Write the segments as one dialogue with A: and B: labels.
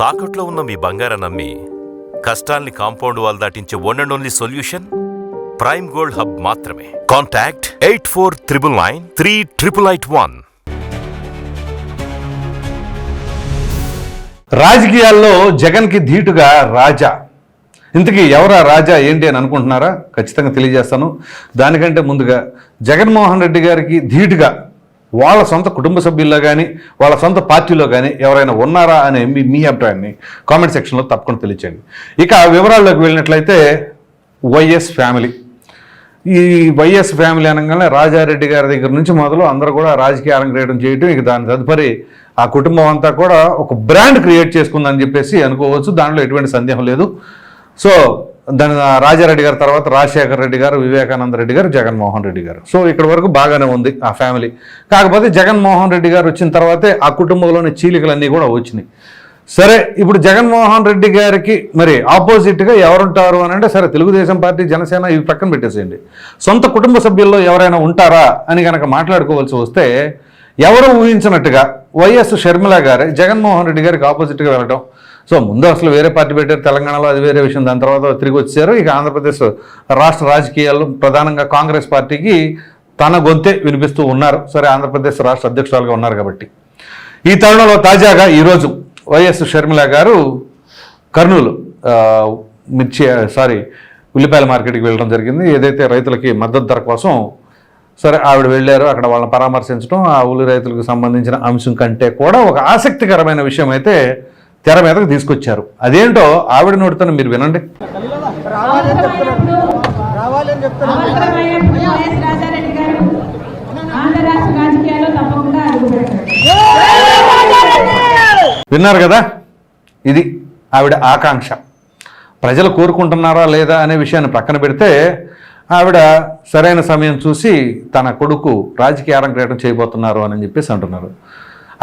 A: తాకట్లో ఉన్న మీ బంగారం నమ్మి కష్టాల్ని compound wall దాటించే one and only solution prime gold hub మాత్రమే. Contact eight four triple nine three triple eight one
B: రాజకీయాల్లో జగన్కి ధీటుగా రాజా. ఇంతకీ ఎవరా రాజా ఏంటి అని అనుకుంటున్నారా? ఖచ్చితంగా తెలియజేస్తాను. దానికంటే ముందుగా జగన్మోహన్ రెడ్డి గారికి ధీటుగా వాళ్ళ సొంత కుటుంబ సభ్యుల్లో కానీ వాళ్ళ సొంత పార్టీలో కానీ ఎవరైనా ఉన్నారా అనే మీ మీ అభిప్రాయాన్ని కామెంట్ సెక్షన్లో తప్పకుండా తెలియచేయండి. ఇక వివరాల్లోకి వెళ్ళినట్లయితే వైఎస్ ఫ్యామిలీ. ఈ వైఎస్ ఫ్యామిలీ అనగానే రాజారెడ్డి గారి దగ్గర నుంచి మొదలు అందరూ కూడా రాజకీయ అరంగేయడం చేయటం ఇక దాని తదుపరి ఆ కుటుంబం అంతా కూడా ఒక బ్రాండ్ క్రియేట్ చేసుకుందని చెప్పేసి అనుకోవచ్చు. దాంట్లో ఎటువంటి సందేహం లేదు. సో దాని రాజారెడ్డి గారి తర్వాత రాజశేఖర రెడ్డి గారు వివేకానంద రెడ్డి గారు జగన్మోహన్ రెడ్డి గారు. సో ఇక్కడ వరకు బాగానే ఉంది ఆ ఫ్యామిలీ. కాకపోతే జగన్మోహన్ రెడ్డి గారు వచ్చిన తర్వాతే ఆ కుటుంబంలోని చీలికలన్నీ కూడా వచ్చినాయి. సరే ఇప్పుడు జగన్మోహన్ రెడ్డి గారికి మరి ఆపోజిట్గా ఎవరుంటారు అని అంటే సరే తెలుగుదేశం పార్టీ జనసేన ఇవి పక్కన పెట్టేసేయండి. సొంత కుటుంబ సభ్యుల్లో ఎవరైనా ఉంటారా అని కనుక మాట్లాడుకోవాల్సి వస్తే ఎవరు ఊహించినట్టుగా వైఎస్ షర్మిల గారే జగన్మోహన్ రెడ్డి గారికి ఆపోజిట్గా వెళ్ళడం సో ముందు అసలు వేరే పార్టీ పెట్టారు తెలంగాణలో అది వేరే విషయం. దాని తర్వాత తిరిగి వచ్చారు. ఇక ఆంధ్రప్రదేశ్ రాష్ట్ర రాజకీయాల్లో ప్రధానంగా కాంగ్రెస్ పార్టీకి తన గొంతే వినిపిస్తూ ఉన్నారు. సరే ఆంధ్రప్రదేశ్ రాష్ట్ర అధ్యక్షురాలుగా ఉన్నారు కాబట్టి. ఈ తరుణంలో తాజాగా ఈరోజు వైఎస్ షర్మిల గారు కర్నూలు మిర్చి సారీ ఉల్లిపాయల మార్కెట్కి వెళ్ళడం జరిగింది. ఏదైతే రైతులకి మద్దతు ధర కోసం సరే ఆవిడ వెళ్ళారు. అక్కడ వాళ్ళని పరామర్శించడం ఆ ఉల్లి రైతులకు సంబంధించిన అంశం కంటే కూడా ఒక ఆసక్తికరమైన విషయం అయితే తెర మీదకు తీసుకొచ్చారు. అదేంటో ఆవిడ నోటితో మీరు వినండి. విన్నారు కదా? ఇది ఆవిడ ఆకాంక్ష. ప్రజలు కోరుకుంటున్నారా లేదా అనే విషయాన్ని పక్కన పెడితే ఆవిడ సరైన సమయం చూసి తన కొడుకు రాజకీయ అరంగేటం చేయబోతున్నారు అని చెప్పేసి అంటున్నారు.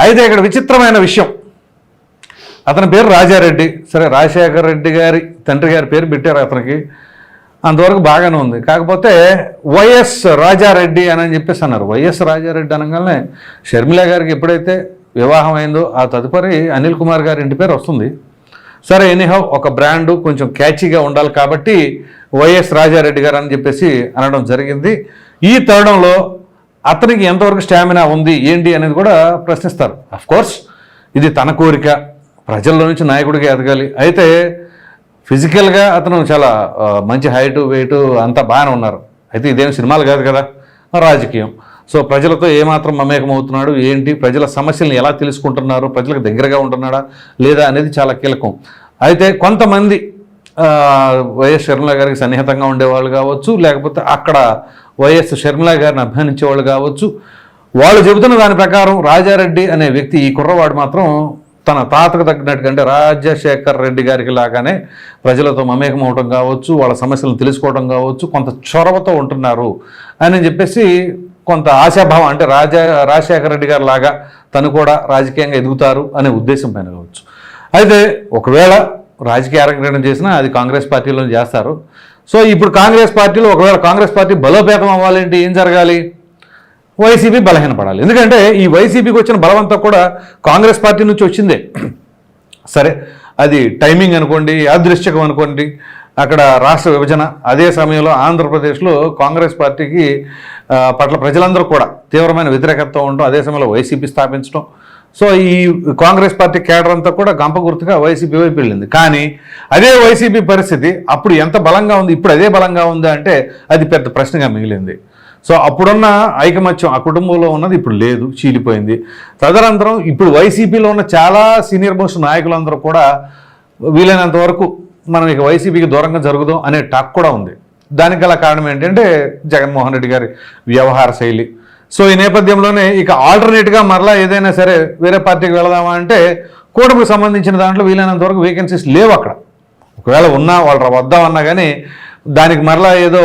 B: అయితే ఇక్కడ విచిత్రమైన విషయం. అతని పేరు రాజారెడ్డి. సరే రాజశేఖర రెడ్డి గారి తండ్రి గారి పేరు పెట్టారు అతనికి. అంతవరకు బాగానే ఉంది. కాకపోతే వైఎస్ రాజారెడ్డి అని చెప్పేసి అన్నారు. వైఎస్ రాజారెడ్డి అనగానే షర్మిల గారికి ఎప్పుడైతే వివాహం అయిందో ఆ తదుపరి అనిల్ కుమార్ గారి ఇంటి పేరు వస్తుంది. సరే ఎనీహౌ ఒక బ్రాండు కొంచెం క్యాచీగా ఉండాలి కాబట్టి వైఎస్ రాజారెడ్డి గారు అని చెప్పేసి అనడం జరిగింది. ఈ తరుణంలో అతనికి ఎంతవరకు స్టామినా ఉంది ఏంటి అనేది కూడా ప్రశ్నిస్తారు. అఫ్ కోర్స్ ఇది తన కోరిక. ప్రజల్లో నుంచి నాయకుడికి ఎదగాలి. అయితే ఫిజికల్గా అతను చాలా మంచి హైటు వెయిట్ అంతా బాగానే ఉన్నారు. అయితే ఇదేం సినిమాలు కాదు కదా రాజకీయం. సో ప్రజలతో ఏమాత్రం మమేకం అవుతున్నాడు? ఏంటి? ప్రజల సమస్యలను ఎలా తెలుసుకుంటున్నారు? ప్రజలకు దగ్గరగా ఉంటున్నాడా? లేదా అనేది చాలా కీలకం. అయితే కొంతమంది వైఎస్ షర్మిల గారికి సన్నిహితంగా ఉండేవాళ్ళు కావచ్చు లేకపోతే అక్కడ వైఎస్ షర్మిల గారిని అభిమానించే వాళ్ళు కావచ్చు. వాళ్ళు చెబుతున్న దాని ప్రకారం రాజారెడ్డి అనే వ్యక్తి ఈ కుర్రవాడు మాత్రం తన తాతకు తగ్గినట్టుగా అంటే రాజశేఖర్ రెడ్డి గారికి లాగానే ప్రజలతో మమేకం అవడం కావచ్చు వాళ్ళ సమస్యలను తెలుసుకోవడం కావచ్చు కొంత చొరవతో ఉంటున్నారు అని చెప్పేసి కొంత ఆశాభావం అంటే రాజా రాజశేఖర రెడ్డి గారు లాగా తను కూడా రాజకీయంగా ఎదుగుతారు అనే ఉద్దేశం పైన కావచ్చు. అయితే ఒకవేళ రాజకీయ అరంగేటం చేసినా అది కాంగ్రెస్ పార్టీలో చేస్తారు. సో ఇప్పుడు కాంగ్రెస్ పార్టీలో ఒకవేళ కాంగ్రెస్ పార్టీ బలోపేతం అవ్వాలంటే ఏం జరగాలి? వైసీపీ బలహీనపడాలి. ఎందుకంటే ఈ వైసీపీకి వచ్చిన బలవంతా కూడా కాంగ్రెస్ పార్టీ నుంచి వచ్చిందే. సరే అది టైమింగ్ అనుకోండి యాదృశ్చకం అనుకోండి అక్కడ రాష్ట్ర విభజన అదే సమయంలో ఆంధ్రప్రదేశ్లో కాంగ్రెస్ పార్టీకి పట్ల ప్రజలందరూ కూడా తీవ్రమైన వ్యతిరేకత ఉండడం అదే సమయంలో వైసీపీ స్థాపించడం సో ఈ కాంగ్రెస్ పార్టీ కేడర్ అంతా కూడా గంప గుర్తుగా వైసీపీ వైపు వెళ్ళింది. కానీ అదే వైసీపీ పరిస్థితి అప్పుడు ఎంత బలంగా ఉంది ఇప్పుడు అదే బలంగా ఉంది అంటే అది పెద్ద ప్రశ్నగా మిగిలింది. సో అప్పుడున్న ఐకమత్యం ఆ కుటుంబంలో ఉన్నది ఇప్పుడు లేదు చీలిపోయింది. తదనంతరం ఇప్పుడు వైసీపీలో ఉన్న చాలా సీనియర్ మోస్ట్ నాయకులందరూ కూడా వీలైనంత వరకు మనం ఇక వైసీపీకి దూరంగా జరుగుదాం అనే టాక్ కూడా ఉంది. దానికి గల కారణం ఏంటంటే జగన్మోహన్ రెడ్డి గారి వ్యవహార శైలి. సో ఈ నేపథ్యంలోనే ఇక ఆల్టర్నేట్గా మరలా ఏదైనా సరే వేరే పార్టీకి వెళదామా అంటే కూటమికి సంబంధించిన దాంట్లో వీలైనంత వరకు వేకెన్సీస్ లేవు అక్కడ. ఒకవేళ ఉన్నా వాళ్ళు వద్దామన్నా కానీ దానికి మరలా ఏదో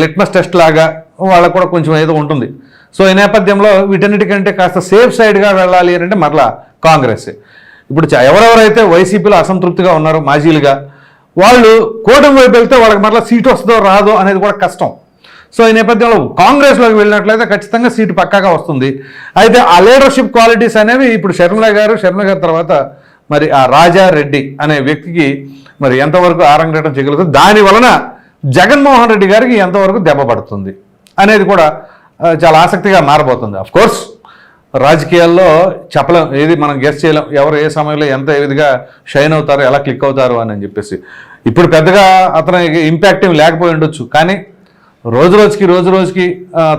B: లిట్మస్ టెస్ట్ లాగా వాళ్ళకు కూడా కొంచెం ఏదో ఉంటుంది. సో ఈ నేపథ్యంలో వీటన్నిటికంటే కాస్త సేఫ్ సైడ్గా వెళ్ళాలి అంటే మరలా కాంగ్రెస్. ఇప్పుడు ఎవరెవరైతే వైసీపీలో అసంతృప్తిగా ఉన్నారో మాజీలుగా వాళ్ళు కూటమి వైపు వెళ్తే వాళ్ళకి మరలా సీటు వస్తుందో రాదో అనేది కూడా కష్టం. సో ఈ నేపథ్యంలో కాంగ్రెస్లోకి వెళ్ళినట్లయితే ఖచ్చితంగా సీటు పక్కాగా వస్తుంది. అయితే ఆ లీడర్షిప్ క్వాలిటీస్ అనేవి ఇప్పుడు షర్మిల గారు షర్మిల గారి తర్వాత మరి ఆ రాజారెడ్డి అనే వ్యక్తికి మరి ఎంతవరకు ఆరంగేటం చేయగలుగుతుంది దాని వలన జగన్మోహన్ రెడ్డి గారికి ఎంతవరకు దెబ్బ పడుతుంది. అనేది కూడా చాలా ఆసక్తిగా మారబోతుంది. అఫ్ కోర్స్ రాజకీయాల్లో చెప్పలేం ఏది మనం గెస్ట్ చేయలేం ఎవరు ఏ సమయంలో ఎంత ఏ విధంగా షైన్ అవుతారు ఎలా క్లిక్ అవుతారు అని చెప్పేసి. ఇప్పుడు పెద్దగా అతని ఇంపాక్ట్ ఏమి లేకపోయి ఉండొచ్చు. కానీ రోజు రోజుకి రోజు రోజుకి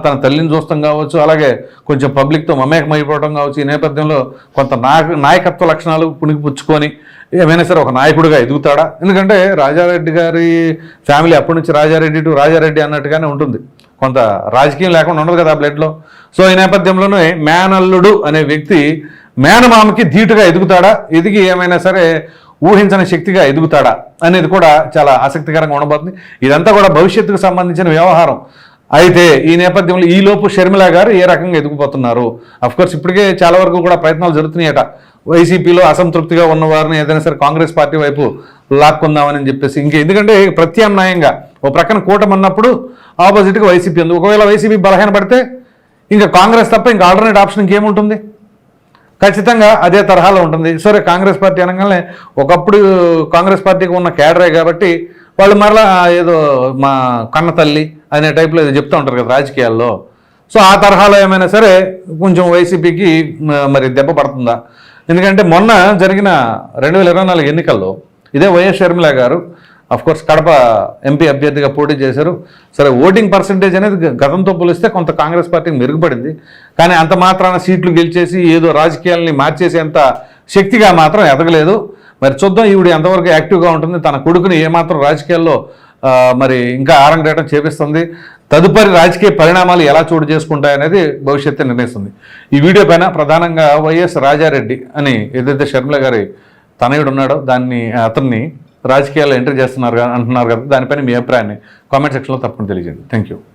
B: తన తల్లిని చూస్తాం కావచ్చు అలాగే కొంచెం పబ్లిక్తో మమేకం అయిపోవడం కావచ్చు ఈ నేపథ్యంలో కొంత నాయకత్వ లక్షణాలు పుణికిపుచ్చుకొని ఏమైనా సరే ఒక నాయకుడిగా ఎదుగుతాడా? ఎందుకంటే రాజారెడ్డి గారి ఫ్యామిలీ అప్పటి నుంచి రాజారెడ్డి టు రాజారెడ్డి అన్నట్టుగానే ఉంటుంది. కొంత రాజకీయం లేకుండా ఉండదు కదా ఆ బ్లడ్లో. సో ఈ నేపథ్యంలోనే మేనల్లుడు అనే వ్యక్తి మేనమామకి ధీటుగా ఎదుగుతాడా? ఎదిగి ఏమైనా సరే ఊహించని శక్తిగా ఎదుగుతాడా? అనేది కూడా చాలా ఆసక్తికరంగా ఉండబోతుంది. ఇదంతా కూడా భవిష్యత్తుకు సంబంధించిన వ్యవహారం. అయితే ఈ నేపథ్యంలో ఈలోపు షర్మిల గారు ఏ రకంగా ఎదుగుపోతున్నారు కోర్స్ ఇప్పటికే చాలా వరకు కూడా ప్రయత్నాలు జరుగుతున్నాయట. వైసీపీలో అసంతృప్తిగా ఉన్నవారిని ఏదైనా సరే కాంగ్రెస్ పార్టీ వైపు లాక్కుందామని చెప్పేసి ఇంక ఎందుకంటే ప్రత్యామ్నాయంగా ఓ ప్రక్కన కూటమి అన్నప్పుడు ఆపోజిట్గా వైసీపీ ఉంది. ఒకవేళ వైసీపీ బలహీన పడితే ఇంకా కాంగ్రెస్ తప్ప ఇంకా ఆల్టర్నేట్ ఆప్షన్ ఇంకేముంటుంది? ఖచ్చితంగా అదే తరహాలో ఉంటుంది. సరే కాంగ్రెస్ పార్టీ అనగానే ఒకప్పుడు కాంగ్రెస్ పార్టీకి ఉన్న కేడరే కాబట్టి వాళ్ళు మరలా ఏదో మా కన్న తల్లి అనే టైప్లో ఏదో చెప్తూ ఉంటారు కదా రాజకీయాల్లో. సో ఆ తరహాలో ఏమైనా సరే కొంచెం వైసీపీకి మరి దెబ్బ పడుతుందా? ఎందుకంటే మొన్న జరిగిన రెండు వేల ఇరవై నాలుగు ఎన్నికల్లో ఇదే వైఎస్ షర్మిల గారు. అఫ్ కోర్స్ కడప ఎంపీ అభ్యర్థిగా పోటీ చేశారు. సరే ఓటింగ్ పర్సంటేజ్ అనేది గతంతో పోలిస్తే కొంత కాంగ్రెస్ పార్టీకి మెరుగుపడింది. కానీ అంత మాత్రాన సీట్లు గెలిచేసి ఏదో రాజకీయాల్ని మార్చేసేంత శక్తిగా మాత్రం ఎదగలేదు. మరి చూద్దాం ఈవిడ ఎంతవరకు యాక్టివ్గా ఉంటుంది. తన కొడుకుని ఏమాత్రం రాజకీయాల్లో మరి ఇంకా ఆరంగేటం చేపిస్తుంది. తదుపరి రాజకీయ పరిణామాలు ఎలా చోటు చేసుకుంటాయనేది భవిష్యత్తు నిర్ణయిస్తుంది. ఈ వీడియో పైన ప్రధానంగా వైఎస్ రాజారెడ్డి అని ఏదైతే షర్మిల గారి తనయుడు ఉన్నాడు దాన్ని అతన్ని రాజకీయాల్లో ఎంటర్ చేస్తున్నారు అంటున్నారు కదా దానిపైన మీ అభిప్రాయాన్ని కామెంట్ సెక్షన్లో తప్పకుండా తెలియజేయండి. Thank you